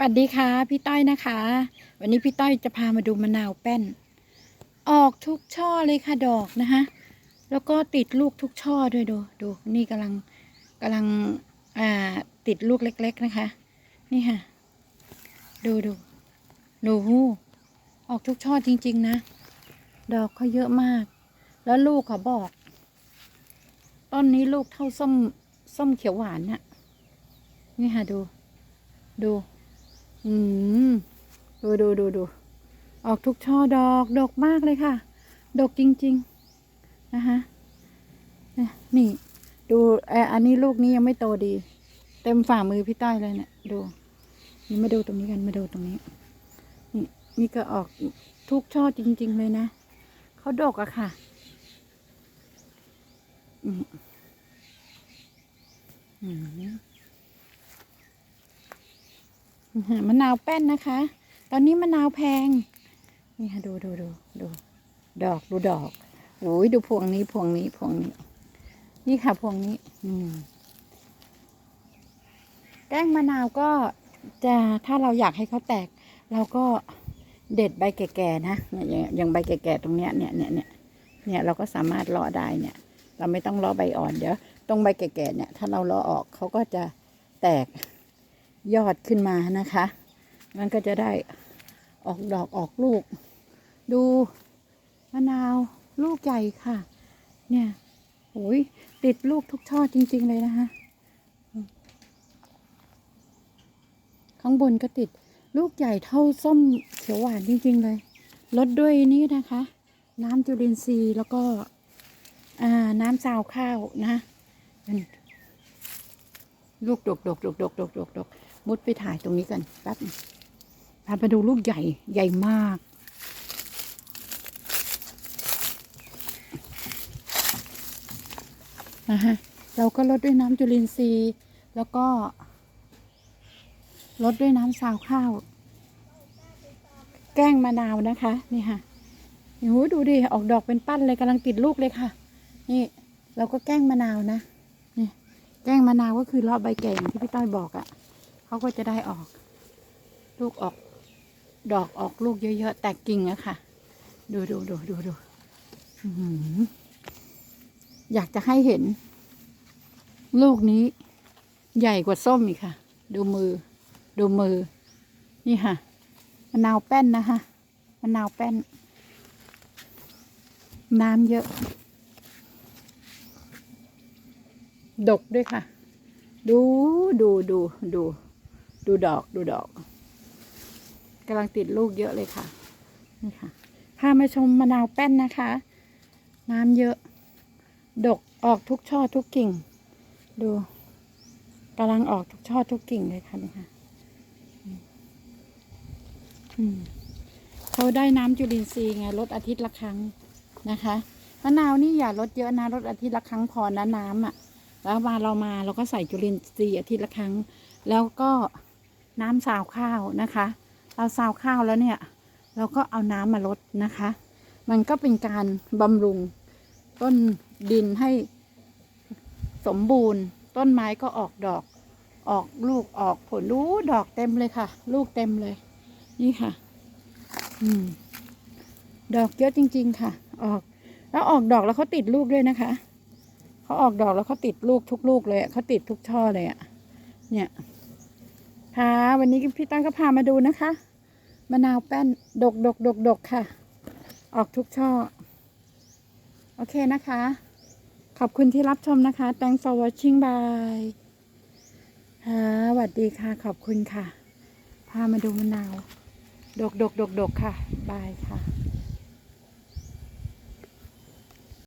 สวัสดีค่ะ พี่ต้อยนะคะ วันนี้พี่ต้อยจะพามาดูมะนาวแป้น ออกทุกช่อเลยค่ะดอกนะคะแล้วก็ติดลูกทุกช่อด้วยดูดูนี่กำลังกำลังอ่าติดลูกเล็ก ๆนะคะ นี่ค่ะ ดูดูดูหูออกทุกช่อจริง ๆ นะ ดอกเขาเยอะมาก แล้วลูกเขาบอก ต้นนี้ลูกเท่าส้มส้มเขียวหวานน่ะนี่ค่ะดูดู อืมดูดูดูดูออกทุกช่อดอกดอกมากเลยค่ะดอกจริง ๆ นะคะนี่ ดูเอออันนี้ลูกนี้ยังไม่โตดี เต็มฝ่ามือพี่ต้อยเลยเนี่ยดูนี่มาดูตรงนี้กันมาดูตรงนี้ นี่นี่ก็ออกทุกช่อจริง ๆ เลยนะเขาดกอะค่ะอืมอืม มะนาวแป้นนะคะ ตอนนี้มะนาวแพง นี่ค่ะดูดูดูดูดอกดูดอกโอ้ยดูพวงนี้พวงนี้พวงนี้ นี่ค่ะพวงนี้ อืมแก้งมะนาวก็จะถ้าเราอยากให้เขาแตก เราก็เด็ดใบแก่ๆนะเนี่ยอย่างอย่างใบแก่ๆตรงเนี้ยเนี่ยเนี่ยเนี่ยเนี่ยเราก็สามารถเลาะได้เนี่ย เราไม่ต้องเลาะใบอ่อนเดี๋ยวตรงใบแก่ๆเนี่ย ถ้าเราเลาะออกเขาก็จะแตก ยอดขึ้นมานะคะ มันก็จะได้ออกดอกออกลูก ดูมะนาวลูกใหญ่ค่ะ เนี่ยโอ้ยติดลูกทุกช่อจริง ๆ เลยนะคะ ข้างบนก็ติดลูกใหญ่เท่าส้มเขียวหวานจริง ๆ เลยลดด้วยนี่นะคะ น้ำจุลินทรีย์แล้วก็น้ำซาวข้าวนะ ลูกดกดกดกดกดกดกดก มุดไปถ่ายตรงนี้กันแป๊บพาไปดูลูกใหญ่ใหญ่มาก นะฮะ เราก็ลดด้วยน้ำจุลินทรีย์ แล้วก็ลดด้วยน้ำซาวข้าว แกล้งมะนาวนะคะ นี่ค่ะโอ้โหดูดิ ออกดอกเป็นปั้นเลยกำลังติดลูกเลยค่ะ นี่ เราก็แกล้งมะนาวนะ นี่ แกล้งมะนาวก็คือเลาะใบแก่งที่พี่ต้อยบอกอะ่ะ เขาก็จะได้ออก ลูกออก ดอกออกลูกเยอะๆ แตกกิ่งอะค่ะ ดูดูดูดูดูอื้อหืออยากจะให้เห็น ลูกนี้ใหญ่กว่าส้มอีกค่ะ ดูมือ ดูมือ นี่ค่ะมะนาวแป้นนะคะมะนาวแป้น น้ำเยอะ ดกด้วยค่ะ ดูดูดูดู ดูดอกดูดอกกำลังติดลูกเยอะเลยค่ะ นี่ค่ะ พามาชมมะนาวแป้นนะคะ น้ำเยอะ ดกออกทุกช่อทุกกิ่ง ดูกำลังออกทุกช่อทุกกิ่งเลยค่ะนี่ค่ะเขาได้น้ำจุลินทรีย์ไงลดอาทิตย์ละครั้งนะคะมะนาวนี่อย่าลดเยอะนะลดอาทิตย์ละครั้งพอนะน้ำอะ แล้วมาเรามาเราก็ใส่จุลินทรีย์อาทิตย์ละครั้ง แล้วก็ น้ำซาวข้าวนะคะ เราซาวข้าวแล้วเนี่ย เราก็เอาน้ำมาลดนะคะ มันก็เป็นการบำรุงต้นดินให้สมบูรณ์ ต้นไม้ก็ออกดอก ออกลูกออกผลรู้ดอกเต็มเลยค่ะ ลูกเต็มเลย นี่ค่ะ อืม ดอกเยอะจริง ๆ ค่ะ ออก แล้วออกดอกแล้วเขาติดลูกด้วยนะคะเขาออกดอกแล้วเขาติดลูกทุกลูกเลยเขาติดทุกช่อเลยอะ่ะเนี่ย ค่ะ วันนี้พี่ตั้งก็พามาดูนะคะ มะนาวแป้นดกดกดกดกค่ะ ออกทุกช่อ โอเคนะคะ ขอบคุณที่รับชมนะคะ thanks for watching bye ค่ะสวัสดีค่ะ ขอบคุณค่ะ พามาดูมะนาว ดกดกดกดกค่ะ บายค่ะ